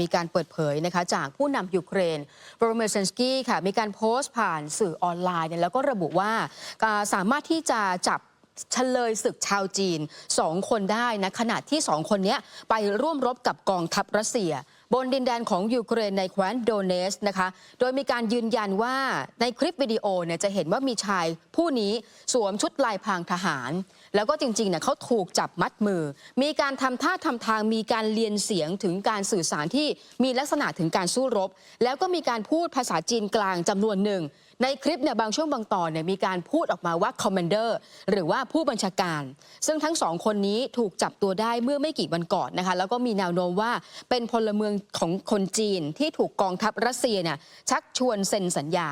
มีการเปิดเผยนะคะจากผู้นำยูเครนโรเมเซนสกี้ค่ะมีการโพสต์ผ่านสื่อออนไลน์เนี่ยแล้วก็ระบุว่าสามารถที่จะจับเฉลยศึกชาวจีน2คนได้นะขณะที่2คนนี้ไปร่วมรบกับกองทัพรัสเซีย บนดินแดนของยูเครนในแคว้นโดเนสนะคะ โดยมีการยืนยันว่าในคลิปวิดีโอเนี่ยจะเห็นว่ามีชายผู้นี้สวมชุดลายพรางทหาร แล้วก็จริงๆเนี่ยเขาถูกจับมัดมือ มีการทำท่าทำทางมีการเรียนเสียงถึงการสื่อสารที่มีลักษณะถึงการสู้รบ แล้วก็มีการพูดภาษาจีนกลางจำนวนหนึ่ง ในคลิปเนี่ยบางช่วงบางตอนเนี่ยมีการพูดออกมาว่า commander หรือว่าผู้บัญชาการ ซึ่งทั้งสองคนนี้ถูกจับตัวได้เมื่อไม่กี่วันก่อนนะคะ แล้วก็มีแนวโน้มว่าเป็นพลเมืองของคนจีนที่ถูกกองทัพรัสเซียเนี่ยชักชวนเซ็นสัญญา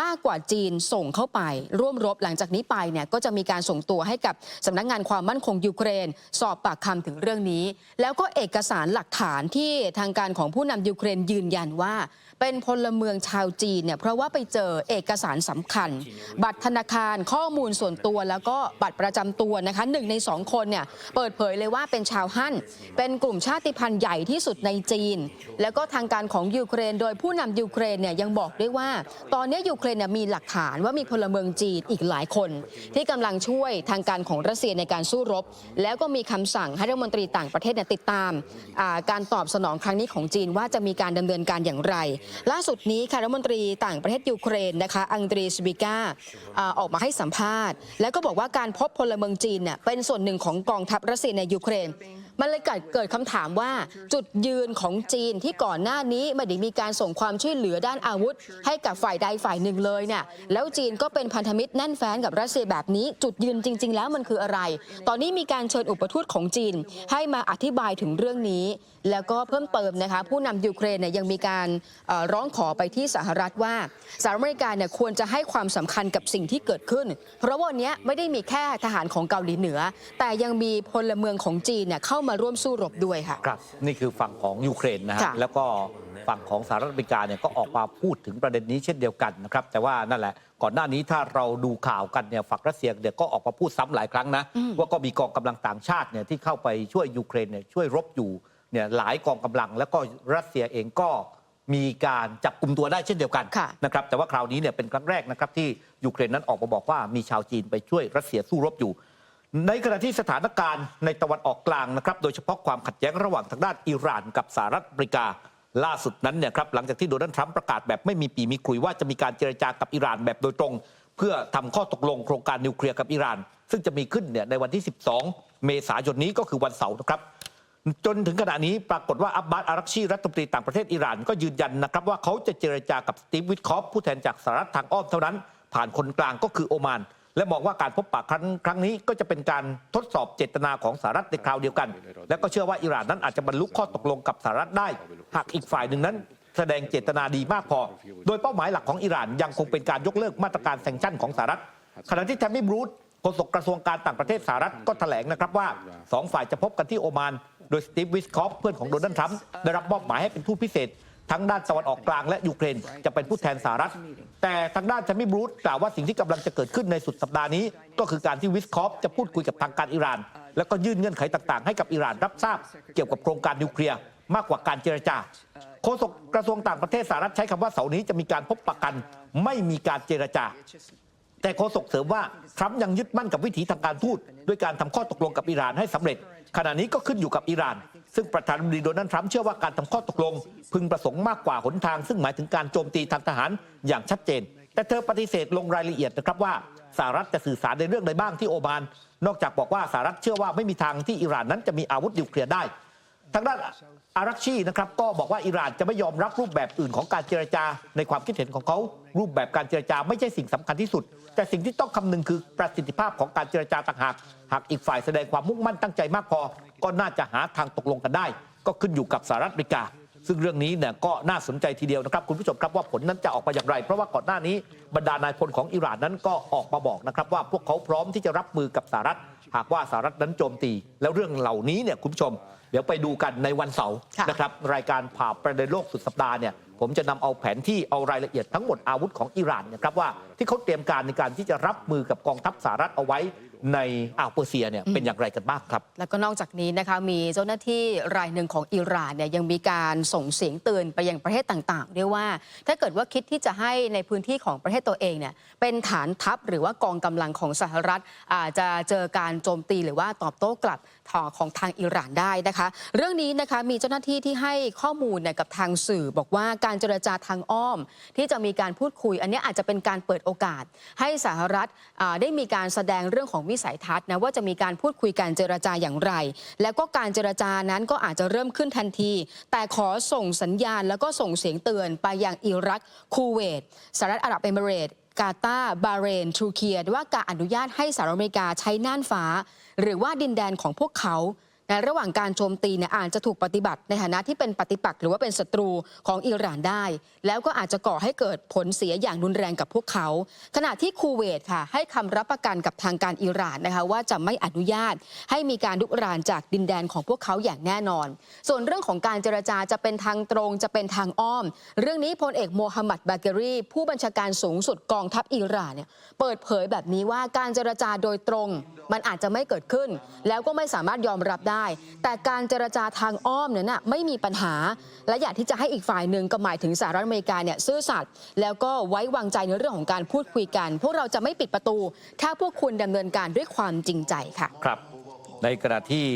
มากกว่าจีนส่งเข้าไป ร่วมรบหลังจากนี้ไปเนี่ยก็จะมีการส่งตัวให้กับสำนักงานความมั่นคงยูเครน สอบปากคำถึงเรื่องนี้ แล้วก็เอกสารหลักฐานที่ทางการของผู้นำยูเครนยืนยันว่า เป็นพลเมืองชาวจีนเนี่ยเพราะว่าไปเจอเอกสารสำคัญ บัตรธนาคารข้อมูลส่วนตัวแล้วก็บัตรประจำตัวนะคะหนึ่งในสองคนเนี่ยเปิดเผยเลยว่าเป็นชาวฮั่น เป็นกลุ่มชาติพันธุ์ใหญ่ที่สุดในจีน แล้วก็ทางการของยูเครน โดยผู้นำยูเครนเนี่ยยังบอกด้วยว่า ตอนนี้ยูเครนเนี่ยมีหลักฐานว่ามีพลเมืองจีนอีกหลายคน ที่กำลังช่วยทางการของรัสเซียในการสู้รบ แล้วก็มีคำสั่งให้รัฐมนตรีต่างประเทศเนี่ยติดตามการตอบสนองครั้งนี้ของจีนว่าจะมีการดำเนินการอย่างไรล่าสุดนี้ค่ะรัฐมนตรีต่างประเทศยูเครนนะคะ อังดรีสบิก้าอ่าออกมาให้สัมภาษณ์ แล้วก็บอกว่าการพบพลเมืองจีนเนี่ยเป็นส่วนหนึ่งของกองทัพรัสเซียในยูเครน มันเลยเกิดเกิดคำถามว่าจุดยืนของจีนที่ก่อนหน้านี้ไม่ได้มีการส่งความช่วยเหลือด้านอาวุธ ให้กับฝ่ายใดฝ่ายหนึ่งเลยเนี่ยแล้วจีนก็เป็นพันธมิตรแน่นแฟ้นกับรัสเซียแบบนี้ จุดยืนจริง ๆ แล้วมันคืออะไร ตอนนี้มีการเชิญอุปทูตของจีน ให้มาอธิบายถึงเรื่องนี้ แล้วก็เพิ่มเติมนะคะผู้นำยูเครนเนี่ยยังมีการร้องขอไปที่สหรัฐว่าสหรัฐอเมริกาเนี่ยควรจะให้ความสำคัญกับสิ่งที่เกิดขึ้น เพราะวันนี้ไม่ได้มีแค่ทหารของเกาหลีเหนือ แต่ยังมีพลเมืองของจีนเนี่ยเข้ามาร่วมสู้รบด้วยค่ะ ครับนี่คือฝั่งของยูเครนนะฮะค่ะแล้วก็ฝั่งของสหรัฐอเมริกาเนี่ยก็ออกมาพูดถึงประเด็นนี้เช่นเดียวกันนะครับ แต่ว่านั่นแหละ ก่อนหน้านี้ถ้าเราดูข่าวกันเนี่ยฝั่งรัสเซียเนี่ยก็ออกมาพูดซ้ำหลายครั้งนะว่าก็มีกองกำลังต่างชาติเนี่ยที่เข้าไปช่วยยูเครนเนี่ยช่วยรบอยู่เนี่ยหลายกองกำลัง แล้วก็รัสเซียเองก็มีการจับกลุ่มตัวได้เช่นเดียวกัน ค่ะ นะครับแต่ว่าคราวนี้เนี่ยเป็นครั้งแรกนะครับที่ยูเครนนั้นออกมาบอกว่ามีชาวจีนไปช่วยรัสเซียสู้รบอยู่ ในขณะที่สถานการณ์ในตะวันออกกลางนะครับโดยเฉพาะความขัดแย้งระหว่างทางด้านอิหร่านกับสหรัฐอเมริกา ล่าสุดนั้นเนี่ยครับหลังจากที่โดนัลด์ทรัมป์ประกาศแบบไม่มีปีมีคุยว่าจะมีการเจรจากับอิหร่านแบบโดยตรง เพื่อทำข้อตกลงโครงการนิวเคลียร์กับอิหร่าน ซึ่งจะมีขึ้นเนี่ยในวันที่ 12 เมษายนนี้ก็คือวันเสาร์นะครับจนถึงขณะนี้ปรากฏว่าอับบาสอารักชีรัฐมนตรีต่างประเทศอิหร่านก็ยืนยันนะครับว่าเขาจะเจรจากับสตีฟวิทคอฟผู้แทนจากสหรัฐทางอ้อมเท่านั้น ผ่านคนกลางก็คือโอมาน และมองว่าการพบปะครั้งครั้งนี้ก็จะเป็นการทดสอบเจตนาของสหรัฐในคราวเดียวกัน และก็เชื่อว่าอิหร่านนั้นอาจจะบรรลุข้อตกลงกับสหรัฐได้ หากอีกฝ่ายหนึ่งนั้นแสดงเจตนาดีมากพอ โดยเป้าหมายหลักของอิหร่านยังคงเป็นการยกเลิกมาตรการแซงชั่นของสหรัฐ ขณะที่แทมมี่บรูซโฆษกกระทรวงการต่างประเทศสหรัฐก็แถลงนะครับว่าสองฝ่ายจะพบกันที่โอมาน โดยสตีฟวิสคอฟเพื่อนของโดนัลด์ทรัมป์ได้รับมอบหมายให้เป็นผู้พิเศษ ทั้งด้านตะวันออกกลางและยูเครนจะเป็นผู้แทนสหรัฐ แต่ทางด้านแทมมี่บรูซกล่าวว่าสิ่งที่กำลังจะเกิดขึ้นในสุดสัปดาห์นี้ ก็คือการที่วิสคอฟจะพูดคุยกับทางการอิหร่าน แล้วก็ยื่นเงื่อนไขต่างๆ ให้กับอิหร่านรับทราบ เกี่ยวกับโครงการนิวเคลียร์มากกว่าการเจรจาโฆษกกระทรวงต่างประเทศสหรัฐใช้คำว่าเสาร์นี้จะมีการพบปะกันไม่มีการเจรจาแต่โฆษกเสริมว่าทรัมป์ยังยึดมั่นกับวิถีทางการทูตด้วยการทำข้อตกลงกับอิหร่านให้สำเร็จ ขณะนี้ก็ขึ้นอยู่กับอิหร่าน ซึ่งประธานาธิบดีโดนัลด์ทรัมป์เชื่อว่าการทำข้อตกลง พึงประสงค์มากกว่าหนทาง ซึ่งหมายถึงการโจมตีทางทหารอย่างชัดเจน แต่เธอปฏิเสธลงรายละเอียดนะครับว่าสหรัฐจะสื่อสารในเรื่องใดบ้างที่โอมาน นอกจากบอกว่าสหรัฐเชื่อว่าไม่มีทางที่อิหร่านนั้นจะมีอาวุธนิวเคลียร์ได้ ทางด้านอารักชีนะครับก็บอกว่าอิหร่านจะไม่ยอมรับรูปแบบอื่นของการเจรจา ในความคิดเห็นของเขา รูปแบบการเจรจาไม่ใช่สิ่งสำคัญที่สุด แต่สิ่งที่ต้องคำนึงคือประสิทธิภาพของการเจรจาต่างหาก หากอีกฝ่ายแสดงความมุ่งมั่นตั้งใจมากพอ ก็น่าจะหาทางตกลงกันได้ ก็ขึ้นอยู่กับสหรัฐอเมริกา ซึ่งเรื่องนี้เนี่ยก็น่าสนใจทีเดียวนะครับ คุณผู้ชมครับว่าผลนั้นจะออกมาอย่างไร เพราะว่าก่อนหน้านี้บรรดานายพลของอิหร่านนั้นก็ออกมาบอกนะครับว่าพวกเขาพร้อมที่จะรับมือกับสหรัฐ หากว่าสหรัฐนั้นโจมตี แล้วเรื่องเหล่านี้เนี่ยคุณผู้ชม เดี๋ยวไปดูกันในวันเสาร์ค่ะนะครับรายการผ่าประเด็นโลกสุดสัปดาห์เนี่ยผมจะนำเอาแผนที่เอารายละเอียดทั้งหมดอาวุธของอิหร่านเนะครับว่าที่เขาเตรียมการในการที่จะรับมือกับกองทัพสหรัฐเอาไว้ ในอ่าวเปอร์เซียเนี่ยเป็นอย่างไรกันบ้างครับ แล้วก็นอกจากนี้นะคะมีเจ้าหน้าที่รายหนึ่งของอิหร่านเนี่ยยังมีการส่งเสียงเตือนไปยังประเทศต่างๆด้วยว่า ถ้าเกิดว่าคิดที่จะให้ในพื้นที่ของประเทศตัวเองเนี่ยเป็นฐานทัพหรือว่ากองกำลังของสหรัฐอาจจะเจอการโจมตีหรือว่าตอบโต้กลับของทางอิหร่านได้นะคะ เรื่องนี้นะคะมีเจ้าหน้าที่ที่ให้ข้อมูลเนี่ยกับทางสื่อบอกว่าการเจรจาทางอ้อม ที่จะมีการพูดคุย อันนี้อาจจะเป็นการเปิดโอกาส ให้สหรัฐอ่าได้มีการแสดงเรื่องของวิสัยทัศน์นะว่าจะมีการพูดคุยการเจรจาอย่างไร แล้วก็การเจรจานั้นก็อาจจะเริ่มขึ้นทันที แต่ขอส่งสัญญาณแล้วก็ส่งเสียงเตือนไปยังอิรักคูเวตสหรัฐอาหรับเอมิเรต์กาตาบาเรนทูเคียว่าการอนุญาตให้สหรัฐอเมริกาใช้น่านฟ้า หรือว่าดินแดนของพวกเขา ในระหว่างการโจมตีเนี่ยอาจจะถูกปฏิบัติในฐานะที่เป็นปฏิปักษ์หรือว่าเป็นศัตรูของอิหร่านได้ แล้วก็อาจจะก่อให้เกิดผลเสียอย่างรุนแรงกับพวกเขา ขณะที่คูเวตค่ะ ให้คำรับประกันกับทางการอิหร่านนะคะว่าจะไม่อนุญาต ให้มีการลุกรานจากดินแดนของพวกเขาอย่างแน่นอน ส่วนเรื่องของการเจรจาจะเป็นทางตรงจะเป็นทางอ้อม เรื่องนี้พลเอกโมฮัมหมัดบาเกรีผู้บัญชาการสูงสุดกองทัพอิหร่านเนี่ยเปิดเผยแบบนี้ว่าการเจรจาโดยตรง มันอาจจะไม่เกิดขึ้น แล้วก็ไม่สามารถยอมรับได้แต่การเจรจาทางอ้อมเนี่ยนะไม่มีปัญหา และอยากที่จะให้อีกฝ่ายหนึ่งก็หมายถึงสหรัฐอเมริกาเนี่ยซื่อสัตย์แล้วก็ไว้วางใจในเรื่องของการพูดคุยกัน พวกเราจะไม่ปิดประตู ถ้าพวกคุณดำเนินการด้วยความจริงใจค่ะ ครับ ในขณะที่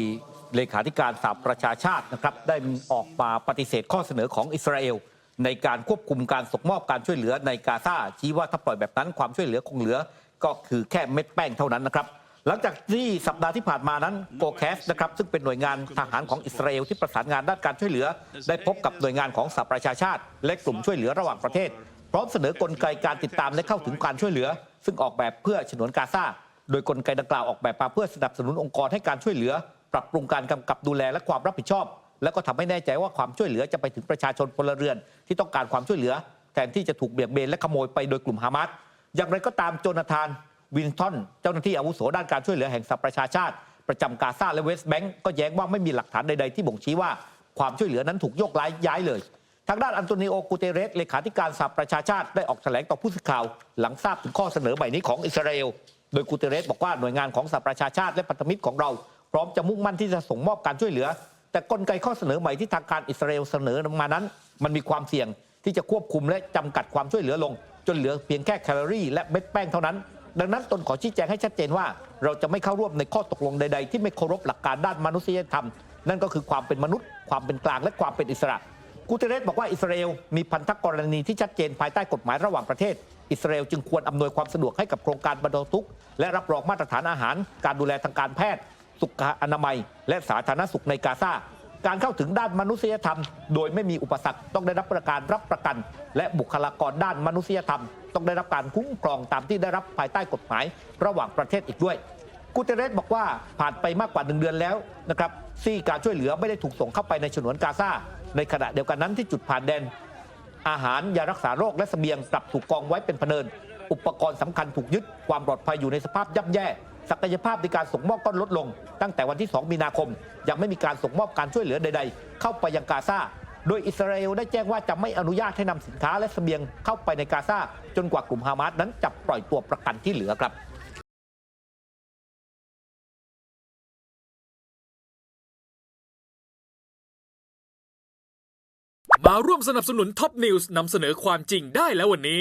เลขาธิการสหประชาชาตินะครับได้ออกมาปฏิเสธข้อเสนอของอิสราเอลในการควบคุมการส่งมอบการช่วยเหลือในกาซาชี้ว่าถ้าปล่อยแบบนั้นความช่วยเหลือคงเหลือก็คือแค่เม็ดแป้งเท่านั้นนะครับ หลังจากที่สัปดาห์ที่ผ่านมานั้นโกแคสนะครับซึ่งเป็นหน่วยงานทหารของอิสราเอลที่ประสานงานด้านการช่วยเหลือ ได้พบกับหน่วยงานของสหประชาชาติและกลุ่มช่วยเหลือระหว่างประเทศ พร้อมเสนอกลไกการติดตามและเข้าถึงการช่วยเหลือ ซึ่งออกแบบเพื่อฉนวนกาซาโดยกลไกดังกล่าวออกแบบมาเพื่อสนับสนุนองค์กรให้การช่วยเหลือ ปรับปรุงการกำกับดูแลและความรับผิดชอบ และก็ทำให้แน่ใจว่าความช่วยเหลือจะไปถึงประชาชนพลเรือน ที่ต้องการความช่วยเหลือ แทนที่จะถูกเบียงเบนและขโมยไปโดยกลุ่มฮามาสอย่างไรก็ตามโจนาธาน วินทอนเจ้าหน้าที่อาวุโสด้านการช่วยเหลือแห่งสหประชาชาติ ประจำกาซาและเวสต์แบงก์ก็แย้งว่าไม่มีหลักฐานใดๆที่บ่งชี้ว่าความช่วยเหลือนั้นถูกโยกย้ายย้ายเลยทางด้านอันโตนิโอกูเตเรสเลขาธิการสหประชาชาติได้ออกแถลงต่อผู้สื่อข่าว หลังทราบถึงข้อเสนอใหม่นี้ของอิสราเอล โดยกูเตเรสบอกว่าหน่วยงานของสหประชาชาติและพันธมิตรของเรา พร้อมจะมุ่งมั่นที่จะส่งมอบการช่วยเหลือ แต่กลไกข้อเสนอใหม่ที่ทางการอิสราเอลเสนอมานั้น มันมีความเสี่ยงที่จะควบคุมและจำกัดความช่วยเหลือลง จนเหลือเพียงแค่แคลอรี่และเม็ดแป้งเท่านั้น ดังนั้นตนขอชี้แจงให้ชัดเจนว่า เราจะไม่เข้าร่วมในข้อตกลงใด ๆ ที่ไม่เคารพหลักการด้านมนุษยธรรม นั่นก็คือความเป็นมนุษย์ ความเป็นกลางและความเป็นอิสระกูเตเรสบอกว่าอิสราเอลมีพันธกรณีที่ชัดเจนภายใต้กฎหมายระหว่างประเทศ อิสราเอลจึงควรอำนวยความสะดวกให้กับโครงการบรรเทาทุกข์และรับรองมาตรฐานอาหาร การดูแลทางการแพทย์ สุขอนามัย และสาธารณสุขในกาซา การเข้าถึงด้านมนุษยธรรม โดยไม่มีอุปสรรคต้องได้รับประการรับประกัน และบุคลากรด้านมนุษยธรรม ต้องได้รับการคุ้มครองตามที่ได้รับภายใต้กฎหมาย ระหว่างประเทศอีกด้วยกูเตเรสบอกว่าผ่านไปมากกว่าหนึ่งเดือนแล้วนะครับที่การช่วยเหลือไม่ได้ถูกส่งเข้าไปในฉนวนกาซาในขณะเดียวกันนั้นที่จุดผ่านแดน อาหารยารักษาโรคและเสบียงกลับถูกกองไว้เป็นพเนิน อุปกรณ์สำคัญถูกยึดความปลอดภัยอยู่ในสภาพย่ำแย่ ศักยภาพในการส่งมอบก็ลดลง ตั้งแต่วันที่ 2 มีนาคม ยังไม่มีการส่งมอบการช่วยเหลือใด ๆ เข้าไปยังกาซาโดยอิสราเอลได้แจ้งว่าจะไม่อนุญาตให้นำสินค้าและเสบียงเข้าไปในกาซาจนกว่ากลุ่มฮามาสนั้นจะปล่อยตัวประกันที่เหลือครับมาร่วมสนับสนุนท็อปนิวส์นำเสนอความจริงได้แล้ววันนี้